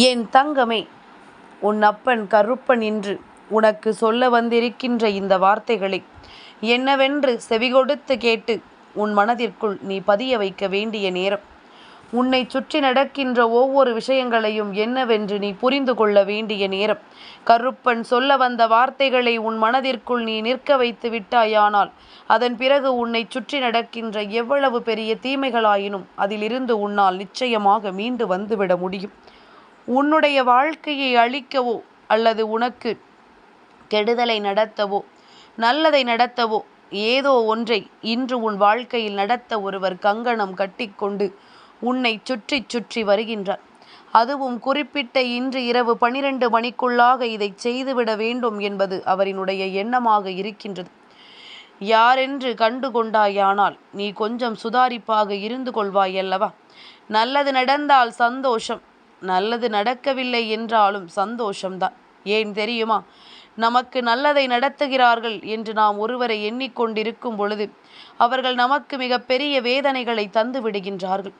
என் தங்கமே உன் அப்பன் கருப்பன் என்று உனக்கு சொல்ல வந்திருக்கின்ற இந்த வார்த்தைகளை என்னவென்று செவிகொடுத்து கேட்டு உன் மனதிற்குள் நீ பதிய வைக்க வேண்டிய நேரம். உன்னை சுற்றி நடக்கின்ற ஒவ்வொரு விஷயங்களையும் என்னவென்று நீ புரிந்து கொள்ள வேண்டிய நேரம். கருப்பன் சொல்ல வந்த வார்த்தைகளை உன் மனதிற்குள் நீ நிற்க வைத்து விட்டாயானால் அதன் பிறகு உன்னை சுற்றி நடக்கின்ற எவ்வளவு பெரிய தீமைகளாயினும் அதிலிருந்து உன்னால் நிச்சயமாக மீண்டு வந்துவிட முடியும். உன்னுடைய வாழ்க்கையை அழிக்கவோ அல்லது உனக்கு கெடுதலை நடத்தவோ நல்லதை நடத்தவோ ஏதோ ஒன்றை இன்று உன் வாழ்க்கையில் நடத்த ஒருவர் கங்கணம் கட்டிக்கொண்டு உன்னை சுற்றி சுற்றி வருகின்றார். அதுவும் குறிப்பிட்ட இன்று இரவு பனிரெண்டு மணிக்குள்ளாக இதை செய்துவிட வேண்டும் என்பது அவரினுடைய எண்ணமாக இருக்கின்றது. யாரென்று கண்டு கொண்டாயானால் நீ கொஞ்சம் சுதாரிப்பாக இருந்து கொள்வாய் அல்லவா நல்லது நடந்தால் சந்தோஷம் நல்லது நடக்கவில்லை என்றாலும் சந்தோஷம்தான். ஏன் தெரியுமா? நமக்கு நல்லதை நடத்துகிறார்கள் என்று நாம் ஒருவரை எண்ணிக்கொண்டிருக்கும் பொழுது அவர்கள் நமக்கு மிக பெரிய வேதனைகளை தந்து விடுகின்றார்கள்.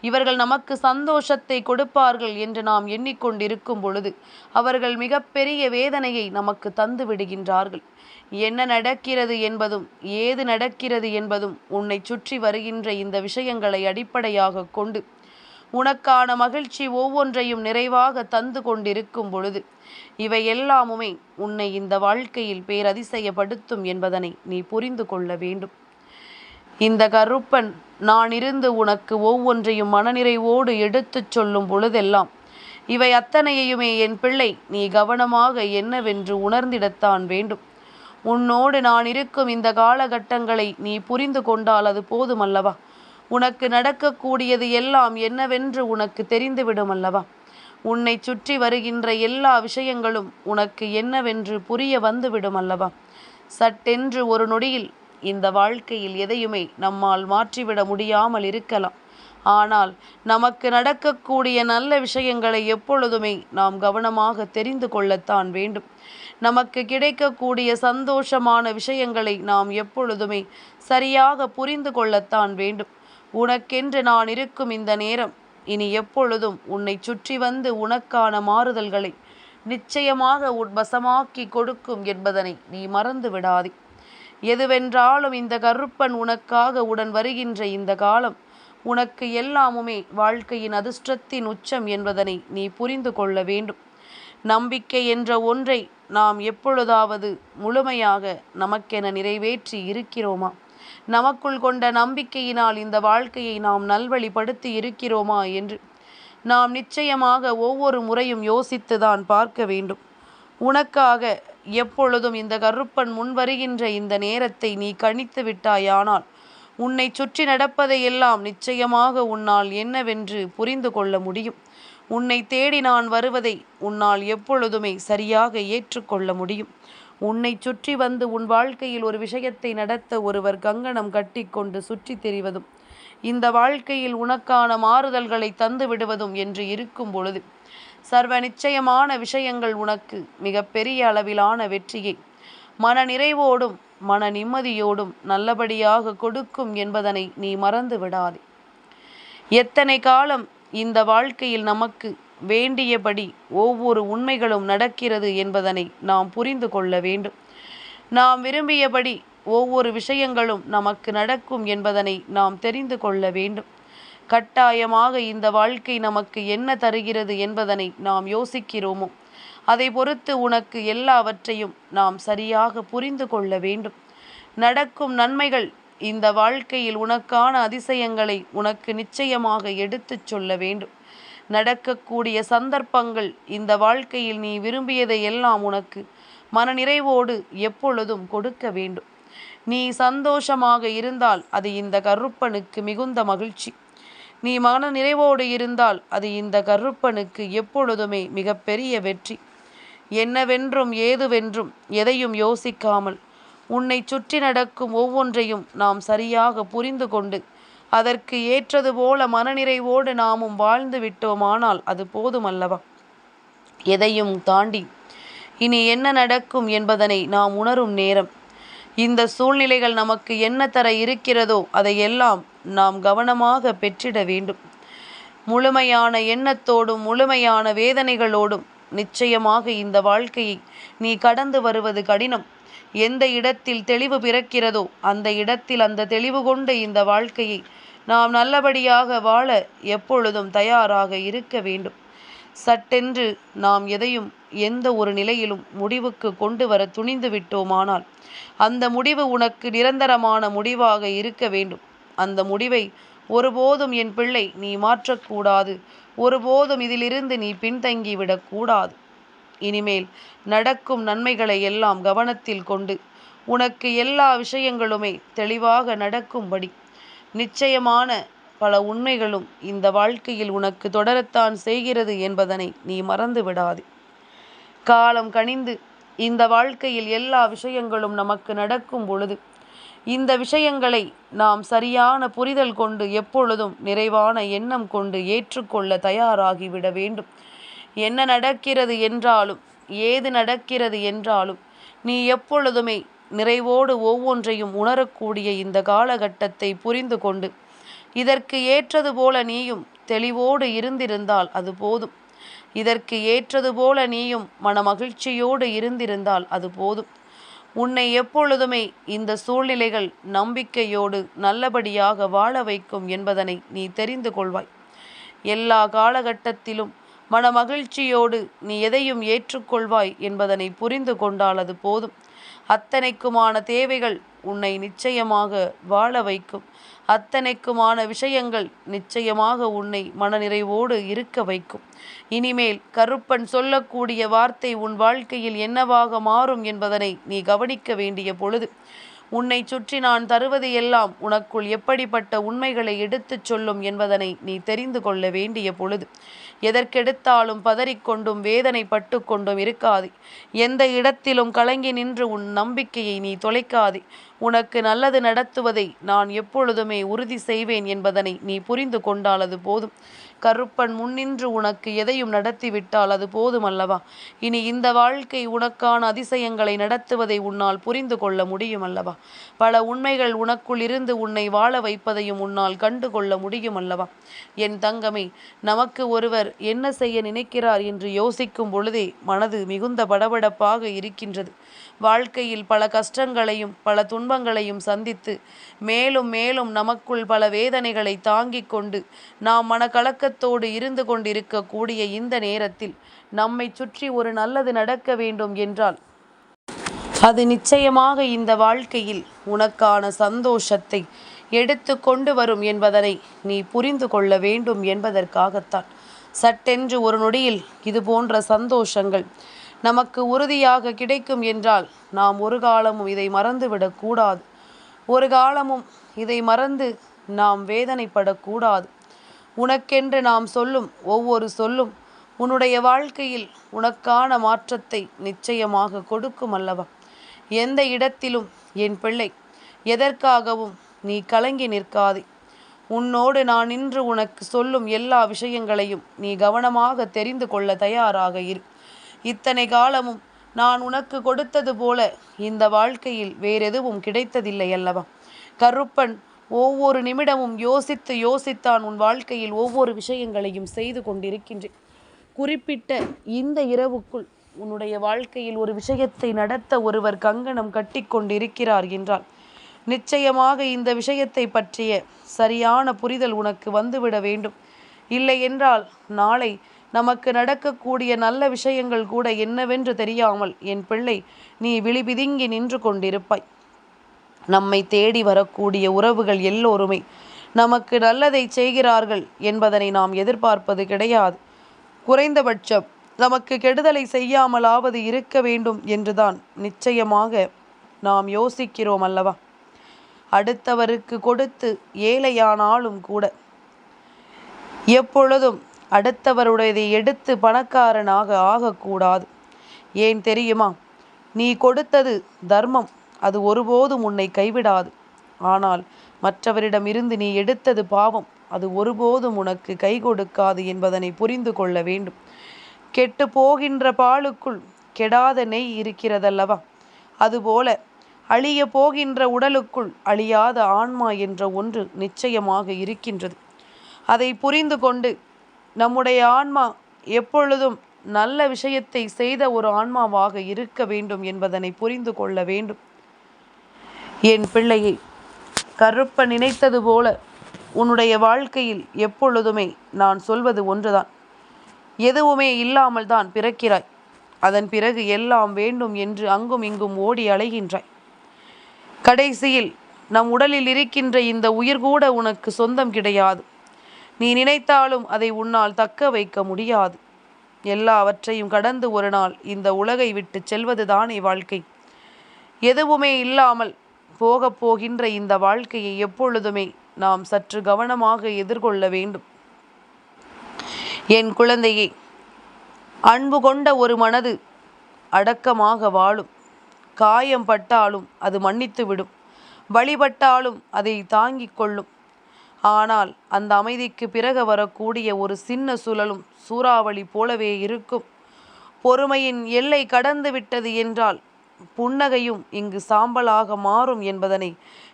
இவர்கள் நமக்கு சந்தோஷத்தை கொடுப்பார்கள் என்று நாம் எண்ணிக்கொண்டிருக்கும் பொழுது அவர்கள் மிகப்பெரிய வேதனையை நமக்கு தந்து விடுகின்றார்கள். என்ன நடக்கிறது என்பதும் ஏது நடக்கிறது என்பதும் உன்னை சுற்றி வருகின்ற இந்த விஷயங்களை அடிப்படையாக கொண்டு உனக்கான மகிழ்ச்சி ஒவ்வொன்றையும் நிறைவாக தந்து கொண்டிருக்கும் பொழுது இவை எல்லாமுமே உன்னை இந்த வாழ்க்கையில் பேரதிசயப்படுத்தும் என்பதனை நீ புரிந்து கொள்ள வேண்டும். இந்த கருப்பன் நான் இருந்து உனக்கு ஒவ்வொன்றையும் மனநிறைவோடு எடுத்துச் சொல்லும் பொழுதெல்லாம் இவை அத்தனையுமே என் பிள்ளை நீ கவனமாக என்னவென்று உணர்ந்திடத்தான் வேண்டும். உன்னோடு நான் இருக்கும் இந்த காலகட்டங்களை நீ புரிந்து கொண்டால் அது போதுமல்லவா? உனக்கு நடக்கக்கூடியது எல்லாம் என்னவென்று உனக்கு தெரிந்துவிடும் அல்லவா உன்னை சுற்றி வருகின்ற எல்லா விஷயங்களும் உனக்கு என்னவென்று புரிய வந்துவிடும் அல்லவா சட்டென்று ஒரு நொடியில் இந்த வாழ்க்கையில் எதையுமே நம்மால் மாற்றிவிட முடியாமல் இருக்கலாம். ஆனால் நமக்கு நடக்கக்கூடிய நல்ல விஷயங்களை எப்பொழுதுமே நாம் கவனமாக தெரிந்து கொள்ளத்தான் வேண்டும். நமக்கு கிடைக்கக்கூடிய சந்தோஷமான விஷயங்களை நாம் எப்பொழுதுமே சரியாக புரிந்து கொள்ளத்தான் வேண்டும். உனக்கென்று நான் இருக்கும் இந்த நேரம். இனி எப்பொழுதும் உன்னை சுற்றி வந்து உனக்கான மாறுதல்களை நிச்சயமாக உன் வசமாக்கி கொடுக்கும் என்பதனை நீ மறந்து விடாதே. எதுவென்றாலும் இந்த கருப்பன் உனக்காக உடன் வருகின்ற இந்த காலம் உனக்கு எல்லாமுமே வாழ்க்கையின் அதிர்ஷ்டத்தின் உச்சம் என்பதனை நீ புரிந்து கொள்ள வேண்டும். நம்பிக்கை என்ற ஒன்றை நாம் எப்பொழுதாவது முழுமையாக நமக்கென நிறைவேற்றி இருக்கிறோமா? நமக்குள் கொண்ட நம்பிக்கையினால் இந்த வாழ்க்கையை நாம் நல்வழிப்படுத்தி இருக்கிறோமா என்று நாம் நிச்சயமாக ஒவ்வொரு முறையும் யோசித்துதான் பார்க்க வேண்டும். உனக்காக எப்பொழுதும் இந்த கருப்பன் முன்வருகின்ற இந்த நேரத்தை நீ கணித்து விட்டாயானால் உன்னை சுற்றி நடப்பதையெல்லாம் நிச்சயமாக உன்னால் என்னவென்று புரிந்து கொள்ள முடியும். உன்னை தேடி நான் வருவதை உன்னால் எப்பொழுதுமே சரியாக ஏற்றுக்கொள்ள முடியும். உன்னை சுற்றி வந்து உன் வாழ்க்கையில் ஒரு விஷயத்தை நடத்த ஒருவர் கங்கணம் கட்டிக்கொண்டு சுற்றி தெரிவதும் இந்த வாழ்க்கையில் உனக்கான மாறுதல்களை தந்து விடுவதும் என்று இருக்கும் பொழுது சர்வ நிச்சயமான விஷயங்கள் உனக்கு மிக பெரிய அளவிலான வெற்றியை மன நிறைவோடும் மன நிம்மதியோடும் நல்லபடியாக கொடுக்கும் என்பதனை நீ மறந்து விடாதே. எத்தனை காலம் இந்த வாழ்க்கையில் நமக்கு வேண்டியபடி ஒவ்வொரு உண்மைகளும் நடக்கிறது என்பதனை நாம் புரிந்து கொள்ள வேண்டும். நாம் விரும்பியபடி ஒவ்வொரு விஷயங்களும் நமக்கு நடக்கும் என்பதனை நாம் தெரிந்து கொள்ள வேண்டும். கட்டாயமாக இந்த வாழ்க்கை நமக்கு என்ன தருகிறது என்பதனை நாம் யோசிக்கிறோமோ? அதை பொறுத்து உனக்கு எல்லாவற்றையும் நாம் சரியாக புரிந்து கொள்ள வேண்டும். நடக்கும் நன்மைகள் இந்த வாழ்க்கையில் உனக்கான அதிசயங்களை உனக்கு நிச்சயமாக எடுத்துச் சொல்ல வேண்டும். நடக்கக்கூடிய சந்தர்ப்பங்கள் இந்த வாழ்க்கையில் நீ விரும்பியதை எல்லாம் உனக்கு மனநிறைவோடு எப்பொழுதும் கொடுக்க வேண்டும். நீ சந்தோஷமாக இருந்தால் அது இந்த கருப்பனுக்கு மிகுந்த மகிழ்ச்சி. நீ மன நிறைவோடு இருந்தால் அது இந்த கருப்பனுக்கு எப்பொழுதுமே மிகப்பெரிய வெற்றி. என்னவென்றும் ஏதுவென்றும் எதையும் யோசிக்காமல் உன்னை சுற்றி நடக்கும் ஒவ்வொன்றையும் நாம் சரியாக புரிந்து கொண்டு அதற்கு ஏற்றது போல மனநிறைவோடு நாமும் வாழ்ந்து விட்டோமானால் அது போதுமல்லவா? எதையும் தாண்டி இனி என்ன நடக்கும் என்பதனை நாம் உணரும் நேரம். இந்த சூழ்நிலைகள் நமக்கு என்ன தர இருக்கிறதோ அதையெல்லாம் நாம் கவனமாக பெற்றிட வேண்டும். முழுமையான எண்ணத்தோடும் முழுமையான வேதனைகளோடும் நிச்சயமாக இந்த வாழ்க்கையை நீ கடந்து வருவது கடினம். எந்த இடத்தில் தெளிவு பிறக்கிறதோ அந்த இடத்தில் அந்த தெளிவு கொண்ட இந்த வாழ்க்கையை நாம் நல்லபடியாக வாழ எப்பொழுதும் தயாராக இருக்க வேண்டும். சட்டென்று நாம் எதையும் எந்த ஒரு நிலையிலும் முடிவுக்கு கொண்டு வர துணிந்து விட்டோமானால் அந்த முடிவு உனக்கு நிரந்தரமான முடிவாக இருக்க வேண்டும். அந்த முடிவை ஒருபோதும் என் பிள்ளை நீ மாற்றக்கூடாது. ஒருபோதும் இதிலிருந்து நீ பின்தங்கிவிடக்கூடாது இனிமேல் நடக்கும் நன்மைகளை எல்லாம் கவனத்தில் கொண்டு உனக்கு எல்லா விஷயங்களுமே தெளிவாக நடக்கும்படி. நிச்சயமான பல உண்மைகளும் இந்த வாழ்க்கையில் உனக்கு தொடரத்தான் செய்கிறது என்பதனை நீ மறந்து விடாது. காலம் கனிந்து இந்த வாழ்க்கையில் எல்லா விஷயங்களும் நமக்கு நடக்கும் பொழுது இந்த விஷயங்களை நாம் சரியான புரிதல் கொண்டு எப்பொழுதும் நிறைவான எண்ணம் கொண்டு ஏற்றுக்கொள்ள தயாராகிவிட வேண்டும். என்ன நடக்கிறது என்றாலும் ஏது நடக்கிறது என்றாலும் நீ எப்பொழுதுமே நிறைவோடு ஒவ்வொன்றையும் உணரக்கூடிய இந்த காலகட்டத்தை புரிந்து கொண்டு இதற்கு ஏற்றது போல நீயும் தெளிவோடு இருந்திருந்தால் அது போதும். இதற்கு ஏற்றது போல நீயும் மனமகிழ்ச்சியோடு இருந்திருந்தால் அது போதும். உன்னை எப்பொழுதுமே இந்த சூழ்நிலைகள் நம்பிக்கையோடு நல்லபடியாக வாழ வைக்கும் என்பதனை நீ தெரிந்து கொள்வாய். எல்லா காலகட்டத்திலும் மனமகிழ்ச்சியோடு நீ எதையும் ஏற்றுக்கொள்வாய் என்பதனை புரிந்து கொண்டால் அது போதும். அத்தனைக்குமான தேவைகள் உன்னை நிச்சயமாக வாழ வைக்கும். அத்தனைக்குமான விஷயங்கள் நிச்சயமாக உன்னை மனநிறைவோடு இருக்க வைக்கும். இனிமேல் கருப்பன் சொல்லக்கூடிய வார்த்தை உன் வாழ்க்கையில் என்னவாக மாறும் என்பதனை நீ கவனிக்க வேண்டிய பொழுது உன்னை சுற்றி நான் தருவது எல்லாம் உனக்குள் எப்படிப்பட்ட உண்மைகளை எடுத்துச் சொல்லும் என்பதனை நீ தெரிந்து கொள்ள வேண்டிய பொழுது. எதற்கெடுத்தாலும் பதறிக்கொண்டும் வேதனைப்பட்டு கொண்டும் இருக்காதே. எந்த இடத்திலும் கலங்கி நின்று உன் நம்பிக்கையை நீ தொலைக்காதே. உனக்கு நல்லது நடத்துவதை நான் எப்பொழுதுமே உறுதி செய்வேன் என்பதனை நீ புரிந்து கொண்டாலது போதும். கருப்பன் முன்னின்று உனக்கு எதையும் நடத்திவிட்டால் அது போதுமல்லவா? இனி இந்த வாழ்க்கை உனக்கான அதிசயங்களை நடத்துவதை உன்னால் புரிந்து கொள்ள முடியும் அல்லவா பல உண்மைகள் உனக்குள் இருந்து உன்னை வாழ வைப்பதையும் உன்னால் கண்டு கொள்ள முடியும் அல்லவா என் தங்கமே நமக்கு ஒருவர் என்ன செய்ய நினைக்கிறார் என்று யோசிக்கும் பொழுதே மனது மிகுந்த படபடப்பாக இருக்கின்றது. வாழ்க்கையில் பல கஷ்டங்களையும் பல துன்பங்களையும் சந்தித்து மேலும் மேலும் நமக்குள் பல வேதனைகளை தாங்கிக் கொண்டு நாம் மனக்கலக்க இரக்கத்தோடு இருந்து கொண்டிருக்கக்கூடிய இந்த நேரத்தில் நம்மை சுற்றி ஒரு நல்லது நடக்க வேண்டும் என்றால் அது நிச்சயமாக இந்த வாழ்க்கையில் உனக்கான சந்தோஷத்தை எடுத்து கொண்டு வரும் என்பதனை நீ புரிந்து கொள்ள வேண்டும் என்பதற்காகத்தான். சட்டென்று ஒரு நொடியில் இது போன்ற சந்தோஷங்கள் நமக்கு உறுதியாக கிடைக்கும் என்றால் நாம் ஒரு காலமும் இதை மறந்துவிடக்கூடாது ஒரு காலமும் இதை மறந்து நாம் வேதனைப்படக்கூடாது உனக்கென்று நாம் சொல்லும் ஒவ்வொரு சொல்லும் உன்னுடைய வாழ்க்கையில் உனக்கான மாற்றத்தை நிச்சயமாக கொடுக்கும் அல்லவா? எந்த இடத்திலும் என் பிள்ளை எதற்காகவும் நீ கலங்கி நிற்காதே. உன்னோடு நான் இன்று உனக்கு சொல்லும் எல்லா விஷயங்களையும் நீ கவனமாக தெரிந்து கொள்ள தயாராக இரு. இத்தனை காலமும் நான் உனக்கு கொடுத்தது போல இந்த வாழ்க்கையில் வேறெதுவும் கிடைத்ததில்லை அல்லவா? கருப்பன் ஒவ்வொரு நிமிடமும் யோசித்து யோசித்தான் உன் வாழ்க்கையில் ஒவ்வொரு விஷயங்களையும் செய்து கொண்டிருக்கின்றேன். குறிப்பிட்ட இந்த இரவுக்குள் உன்னுடைய வாழ்க்கையில் ஒரு விஷயத்தை நடத்த ஒருவர் கங்கணம் கட்டி கொண்டிருக்கிறார் என்றால் நிச்சயமாக இந்த விஷயத்தை பற்றிய சரியான புரிதல் உனக்கு வந்துவிட வேண்டும். இல்லை என்றால் நாளை நமக்கு நடக்கக்கூடிய நல்ல விஷயங்கள் கூட என்னவென்று தெரியாமல் என் பிள்ளை நீ விழிபிதுங்கி நின்று கொண்டிருப்பாய். நம்மை தேடி வரக்கூடிய உறவுகள் எல்லோருமே நமக்கு நல்லதை செய்கிறார்கள் என்பதனை நாம் எதிர்பார்ப்பது கிடையாது. குறைந்தபட்சம் நமக்கு கெடுதலை செய்யாமலாவது இருக்க வேண்டும் என்றுதான் நிச்சயமாக நாம் யோசிக்கிறோம் அல்லவா? அடுத்தவருக்கு கொடுத்து ஏழையானாலும் கூட எப்பொழுதும் அடுத்தவருடையதை எடுத்து பணக்காரனாக ஆகக்கூடாது. ஏன் தெரியுமா? நீ கொடுத்தது தர்மம். அது ஒருபோதும் உன்னை கைவிடாது. ஆனால் மற்றவரிடமிருந்து நீ எடுத்தது பாவம். அது ஒருபோதும் உனக்கு கை கொடுக்காது என்பதனை புரிந்து கொள்ள வேண்டும். கெட்டு போகின்ற பாலுக்குள் கெடாத நெய் இருக்கிறதல்லவா? அதுபோல அழிய போகின்ற உடலுக்குள் அழியாத ஆன்மா என்ற ஒன்று நிச்சயமாக இருக்கின்றது. அதை புரிந்து கொண்டு நம்முடைய ஆன்மா எப்பொழுதும் நல்ல விஷயத்தை செய்த ஒரு ஆன்மாவாக இருக்க வேண்டும் என்பதனை புரிந்து கொள்ள வேண்டும். என் பிள்ளையை கருப்ப நினைத்தது போல உன்னுடைய வாழ்க்கையில் எப்பொழுதுமே நான் சொல்வது ஒன்றுதான். எதுவுமே இல்லாமல் தான் பிறக்கிறாய். அதன் பிறகு எல்லாம் வேண்டும் என்று அங்கும் இங்கும் ஓடி அலைகின்றாய். கடைசியில் நம் உடலில் இருக்கின்ற இந்த உயிர் கூட உனக்கு சொந்தம் கிடையாது. நீ நினைத்தாலும் அதை உன்னால் தக்க வைக்க முடியாது. எல்லாவற்றையும் கடந்து ஒரு நாள் இந்த உலகை விட்டு செல்வதுதானே வாழ்க்கை. எதுவுமே இல்லாமல் போகப் போகின்ற இந்த வாழ்க்கையை எப்பொழுதுமே நாம் சற்று கவனமாக எதிர்கொள்ள வேண்டும். என் குழந்தையே அன்பு கொண்ட ஒரு மனது அடக்கமாக வாழும். காயம் பட்டாலும் அது மன்னித்து விடும். வழிபட்டாலும் அதை தாங்கிக் கொள்ளும். ஆனால் அந்த அமைதிக்கு பிறகு வரக்கூடிய ஒரு சின்ன சுழலும் சூறாவளி போலவே இருக்கும். பொறுமையின் எல்லை கடந்து விட்டது என்றால் புன்னகையும் இங்கு சாம்பலாக மாறும் என்பதனை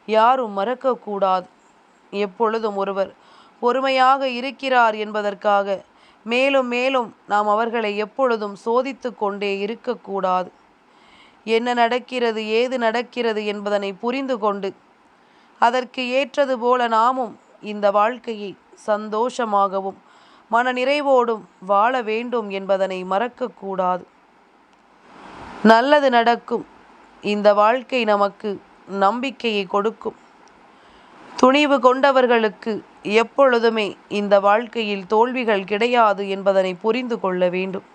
யாரும் மறக்கக்கூடாது. எப்பொழுதும் ஒருவர் பொறுமையாக இருக்கிறார் என்பதற்காக மேலும் மேலும் நாம் அவர்களை எப்பொழுதும் சோதித்து கொண்டே இருக்கக்கூடாது. என்ன நடக்கிறது ஏது நடக்கிறது என்பதனை புரிந்து கொண்டு அதற்கு ஏற்றது போல நாமும் இந்த வாழ்க்கையை சந்தோஷமாகவும் மன நிறைவோடும் வாழ வேண்டும் என்பதனை மறக்கக்கூடாது. நல்லது நடக்கும். இந்த வாழ்க்கை நமக்கு நம்பிக்கையை கொடுக்கும். துணிவு கொண்டவர்களுக்கு எப்பொழுதுமே இந்த வாழ்க்கையில் தோல்விகள் கிடையாது என்பதனை புரிந்து கொள்ள வேண்டும்.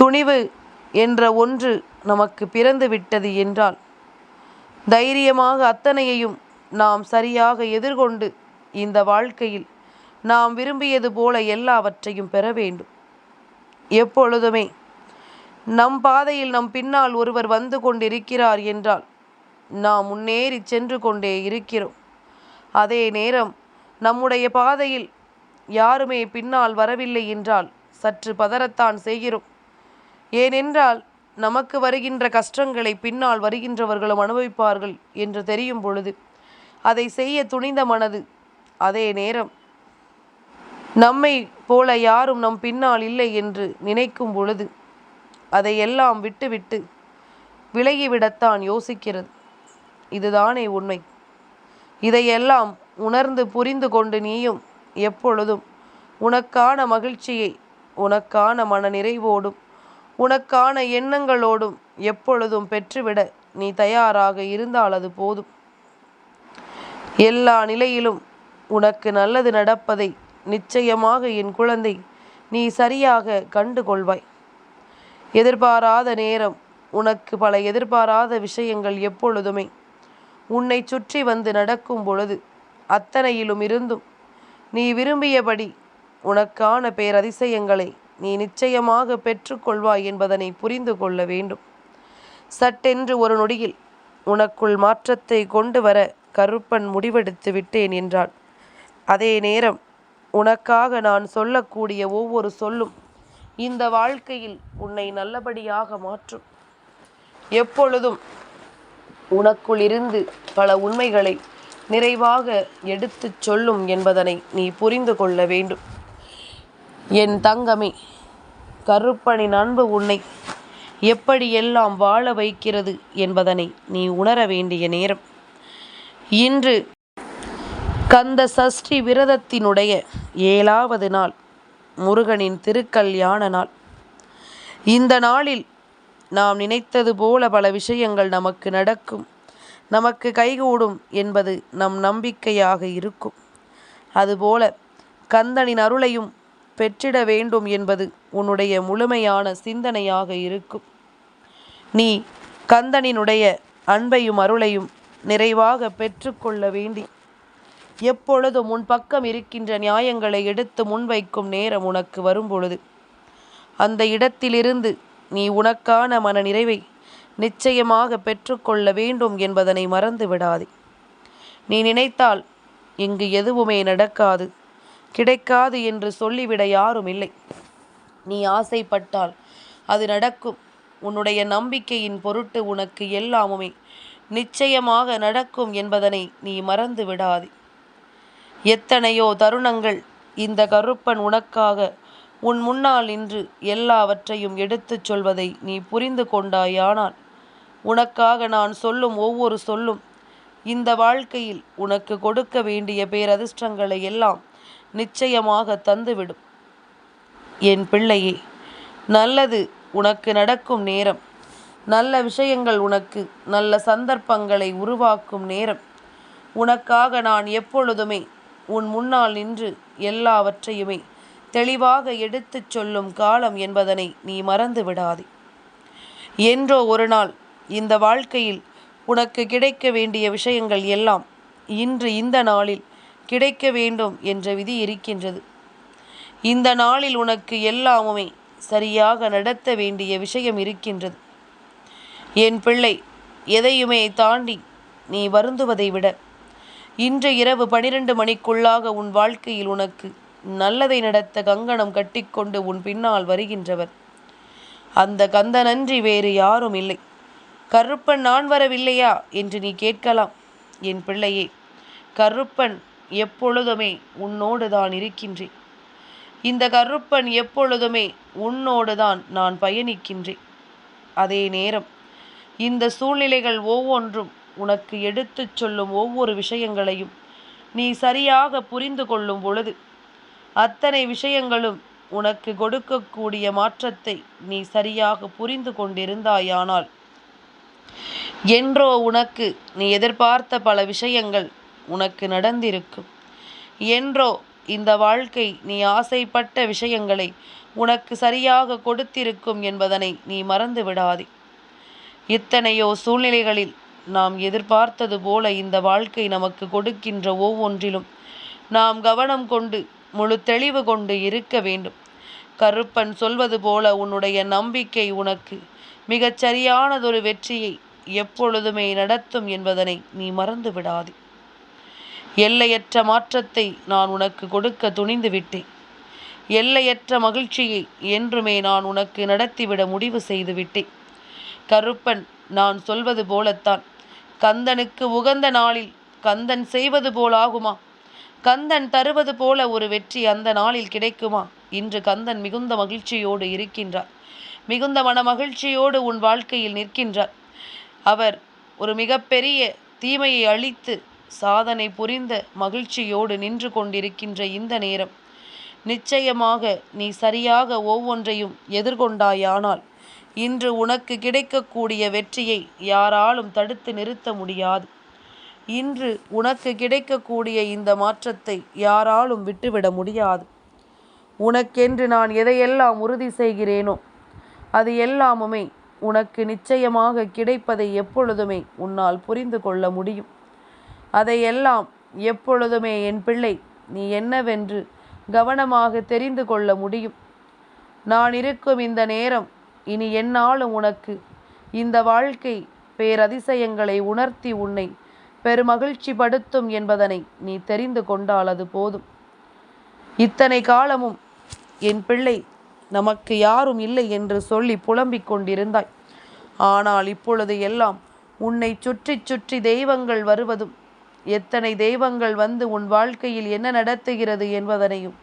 துணிவு என்ற ஒன்று நமக்கு பிறந்து விட்டது என்றால் தைரியமாக அத்தனையையும் நாம் சரியாக எதிர்கொண்டு இந்த வாழ்க்கையில் நாம் விரும்பியது போல எல்லாவற்றையும் பெற வேண்டும். எப்பொழுதுமே நம் பாதையில் நம் பின்னால் ஒருவர் வந்து கொண்டிருக்கிறார் என்றால் நாம் முன்னேறி சென்று கொண்டே இருக்கிறோம். அதே நேரம் நம்முடைய பாதையில் யாருமே பின்னால் வரவில்லை என்றால் சற்று பதறத்தான் செய்கிறோம். ஏனென்றால் நமக்கு வருகின்ற கஷ்டங்களை பின்னால் வருகின்றவர்களும் அனுபவிப்பார்கள் என்று தெரியும் பொழுது அதை செய்ய துணிந்த மனது. அதே நேரம் நம்மை போல யாரும் நம் பின்னால் இல்லை என்று நினைக்கும் பொழுது அதையெல்லாம் விட்டுவிட்டு விலகிவிடத்தான் யோசிக்கிறது. இதுதானே உண்மை. இதையெல்லாம் உணர்ந்து புரிந்து கொண்டு நீயும் எப்பொழுதும் உனக்கான மகிழ்ச்சியை உனக்கான மன நிறைவோடும் உனக்கான எண்ணங்களோடும் எப்பொழுதும் பெற்றுவிட நீ தயாராக இருந்தால் அது போதும். எல்லா நிலையிலும் உனக்கு நல்லது நடப்பதை நிச்சயமாக என் குழந்தை நீ சரியாக கண்டு கொள்வாய் எதிர்பாராத நேரம். உனக்கு பல எதிர்பாராத விஷயங்கள் எப்பொழுதுமே. உன்னை சுற்றி வந்து நடக்கும் பொழுது அத்தனையிலும் இருந்தும் நீ விரும்பியபடி உனக்கான பேரதிசயங்களை நீ நிச்சயமாக பெற்றுக்கொள்வாய் என்பதனை புரிந்து கொள்ள வேண்டும். சட்டென்று ஒரு நொடியில் உனக்குள் மாற்றத்தை கொண்டு வர கருப்பன் முடிவெடுத்து விட்டேன் என்றான். அதே நேரம் உனக்காக நான் சொல்லக்கூடிய ஒவ்வொரு சொல்லும் இந்த வாழ்க்கையில் உன்னை நல்லபடியாக மாற்றும். எப்பொழுதும் உனக்குள் இருந்து பல உண்மைகளை நிறைவாக எடுத்துச் சொல்லும் என்பதனை நீ புரிந்து கொள்ள வேண்டும். என் தங்கமே கருப்பனின் அன்பு உன்னை எப்படியெல்லாம் வாழ வைக்கிறது என்பதனை நீ உணர வேண்டிய நேரம். இன்று கந்த சஷ்டி விரதத்தினுடைய ஏழாவது நாள். முருகனின் திருக்கல்யாண நாள். இந்த நாளில் நாம் நினைத்தது போல பல விஷயங்கள் நமக்கு நடக்கும். நமக்கு கைகூடும் என்பது நம் நம்பிக்கையாக இருக்கும். அதுபோல கந்தனின் அருளையும் பெற்றிட வேண்டும் என்பது உன்னுடைய முழுமையான சிந்தனையாக இருக்கும். நீ கந்தனினுடைய அன்பையும் அருளையும் நிறைவாக பெற்றுக்கொள்ள வேண்டி எப்பொழுதும் உன் பக்கம் இருக்கின்ற நியாயங்களை எடுத்து முன்வைக்கும் நேரம் உனக்கு வரும்பொழுது. அந்த இடத்திலிருந்து நீ உனக்கான மன நிறைவை நிச்சயமாக பெற்றுக்கொள்ள வேண்டும் என்பதனை மறந்து விடாதே. நீ நினைத்தால் இங்கு எதுவுமே நடக்காது கிடைக்காது என்று சொல்லிவிட யாரும் இல்லை நீ ஆசைப்பட்டால் அது நடக்கும். உன்னுடைய நம்பிக்கையின் பொருட்டு உனக்கு எல்லாமுமே நிச்சயமாக நடக்கும் என்பதனை நீ மறந்து விடாதே. எத்தனையோ தருணங்கள் இந்த கருப்பன் உனக்காக உன் முன்னால் நின்று எல்லாவற்றையும் எடுத்துச் சொல்வதை நீ புரிந்து கொண்டாயானால் உனக்காக நான் சொல்லும் ஒவ்வொரு சொல்லும் இந்த வாழ்க்கையில் உனக்கு கொடுக்க வேண்டிய பேரதிர்ஷ்டங்களை எல்லாம் நிச்சயமாக தந்துவிடும். என் பிள்ளையே நல்லது உனக்கு நடக்கும் நேரம். நல்ல விஷயங்கள் உனக்கு நல்ல சந்தர்ப்பங்களை உருவாக்கும் நேரம். உனக்காக நான் எப்பொழுதுமே உன் முன்னால் நின்று எல்லாவற்றையுமே தெளிவாக எடுத்துச் சொல்லும் காலம் என்பதனை நீ மறந்து விடாதே. என்றோ ஒரு நாள் இந்த வாழ்க்கையில் உனக்கு கிடைக்க வேண்டிய விஷயங்கள் எல்லாம் இன்று இந்த நாளில் கிடைக்க வேண்டும் என்ற விதி இருக்கின்றது. இந்த நாளில் உனக்கு எல்லாமுமே சரியாக நடத்த வேண்டிய விஷயம் இருக்கின்றது. என் பிள்ளை எதையுமே தாண்டி நீ வருந்துவதை விட இன்று இரவு பனிரெண்டு மணிக்குள்ளாக உன் வாழ்க்கையில் உனக்கு நல்லதை நடத்த கங்கணம் கட்டிக்கொண்டு உன் பின்னால் வருகின்றவர். அந்த கந்தனன்றி வேறு யாரும் இல்லை. கருப்பன் நான் வரவில்லையா என்று நீ கேட்கலாம் என் பிள்ளையே. கருப்பன் எப்பொழுதுமே உன்னோடு தான் இருக்கின்றேன். இந்த கருப்பன் எப்பொழுதுமே உன்னோடு தான் நான் பயணிக்கின்றேன். அதே நேரம் இந்த சூழ்நிலைகள் ஒவ்வொன்றும் உனக்கு எடுத்துச் சொல்லும் ஒவ்வொரு விஷயங்களையும் நீ சரியாக புரிந்து கொள்ளும் பொழுது அத்தனை விஷயங்களும் உனக்கு கொடுக்கக்கூடிய மாற்றத்தை நீ சரியாக புரிந்து கொண்டிருந்தாயானால் என்றோ உனக்கு நீ எதிர்பார்த்த பல விஷயங்கள் உனக்கு நடந்திருக்கும். என்றோ இந்த வாழ்க்கை நீ ஆசைப்பட்ட விஷயங்களை உனக்கு சரியாக கொடுத்திருக்கும் என்பதனை நீ மறந்து விடாதே இத்தனையோ சூழ்நிலைகளில் நாம் எதிர்பார்த்தது போல இந்த வாழ்க்கை நமக்கு கொடுக்கின்ற ஒவ்வொன்றிலும் நாம் கவனம் கொண்டு முழு தெளிவு கொண்டு இருக்க வேண்டும். கருப்பன் சொல்வது போல உன்னுடைய நம்பிக்கை உனக்கு மிகச் சரியானதொரு வெற்றியை எப்பொழுதுமே நடத்தும் என்பதனை நீ மறந்து விடாதே. எல்லையற்ற மாற்றத்தை நான் உனக்கு கொடுக்க துணிந்து விட்டேன். எல்லையற்ற மகிழ்ச்சியை என்றுமே நான் உனக்கு நடத்திவிட முடிவு செய்து விட்டேன். கருப்பன் நான் சொல்வது போலத்தான். கந்தனுக்கு உகந்த நாளில் கந்தன் செய்வது போலாகுமா கந்தன் தருவது போல ஒரு வெற்றி அந்த நாளில் கிடைக்குமா? இன்று கந்தன் மிகுந்த மகிழ்ச்சியோடு இருக்கின்றார். மிகுந்த மன மகிழ்ச்சியோடு உன் வாழ்க்கையில் நிற்கின்றார். அவர் ஒரு மிகப்பெரிய தீமையை அழித்து சாதனை புரிந்த மகிழ்ச்சியோடு நின்று கொண்டிருக்கின்ற இந்த நேரம். நிச்சயமாக நீ சரியாக ஒவ்வொன்றையும் எதிர்கொண்டாயானால் இன்று உனக்கு கிடைக்கக்கூடிய வெற்றியை யாராலும் தடுத்து நிறுத்த முடியாது. இன்று உனக்கு கிடைக்கக்கூடிய இந்த மாற்றத்தை யாராலும் விட்டுவிட முடியாது. உனக்கென்று நான் எதையெல்லாம் உறுதி செய்கிறேனோ அது எல்லாமுமே உனக்கு நிச்சயமாக கிடைப்பதை எப்பொழுதுமே உன்னால் புரிந்து கொள்ள முடியும். அதையெல்லாம் எப்பொழுதுமே என் பிள்ளை நீ என்னவென்று கவனமாக தெரிந்து கொள்ள முடியும். நான் இருக்கும் இந்த நேரம் இனி என்னாலும் உனக்கு. இந்த வாழ்க்கை பேரதிசயங்களை உணர்த்தி உன்னை பெருமகிழ்ச்சி படுத்தும் என்பதனை நீ தெரிந்து கொண்டால் அது போதும். இத்தனை காலமும் என் பிள்ளை நமக்கு யாரும் இல்லை என்று சொல்லி புலம்பிக் கொண்டிருந்தாய். ஆனால் இப்பொழுது எல்லாம் உன்னை சுற்றி சுற்றி தெய்வங்கள் வருவதும் எத்தனை தெய்வங்கள் வந்து உன் வாழ்க்கையில் என்ன நடத்துகிறது என்பதனையும்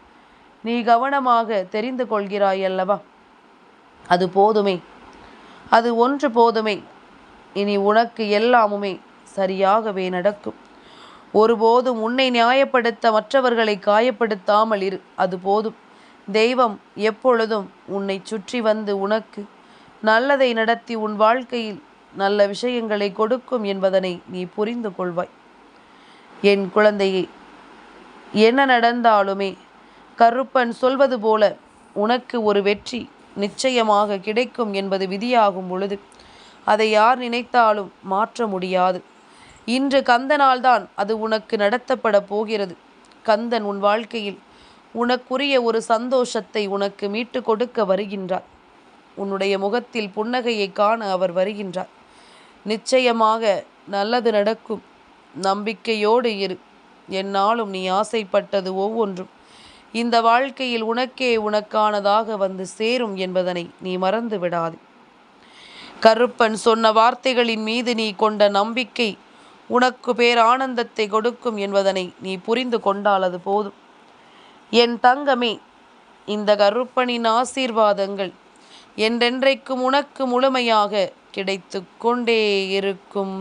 நீ கவனமாக தெரிந்து கொள்கிறாய் அல்லவா? அது போதுமே. அது ஒன்று போதுமே. இனி உனக்கு எல்லாமுமே சரியாகவே நடக்கும். ஒருபோதும் உன்னை நியாயப்படுத்த மற்றவர்களை காயப்படுத்தாமல் இரு. அது போதும். தெய்வம் எப்பொழுதும் உன்னை சுற்றி வந்து உனக்கு நல்லதை நடத்தி உன் வாழ்க்கையில் நல்ல விஷயங்களை கொடுக்கும் என்பதனை நீ புரிந்து கொள்வாய். என் குழந்தையே என்ன நடந்தாலுமே கருப்பன் சொல்வது போல உனக்கு ஒரு வெற்றி நிச்சயமாக கிடைக்கும் என்பது விதியாகும் பொழுது அதை யார் நினைத்தாலும் மாற்ற முடியாது. இன்று கந்தனால்தான் அது உனக்கு நடத்தப்பட போகிறது. கந்தன் உன் வாழ்க்கையில் உனக்குரிய ஒரு சந்தோஷத்தை உனக்கு மீட்டு கொடுக்க வருகின்றார். உன்னுடைய முகத்தில் புன்னகையை காண அவர் வருகின்றார். நிச்சயமாக நல்லது நடக்கும். நம்பிக்கையோடு இரு. என்னாலும் நீ ஆசைப்பட்டது ஒவ்வொன்றும். இந்த வாழ்க்கையில் உனக்கே உனக்கானதாக வந்து சேரும் என்பதனை நீ மறந்து விடாது. கருப்பன் சொன்ன வார்த்தைகளின் மீது நீ கொண்ட நம்பிக்கை உனக்கு பேர் ஆனந்தத்தை கொடுக்கும் என்பதனை நீ புரிந்து கொண்டாலது போதும். என் தங்கமே இந்த கருப்பனின் ஆசீர்வாதங்கள் என்றென்றைக்கும் உனக்கு முழுமையாக கிடைத்து கொண்டே இருக்கும்.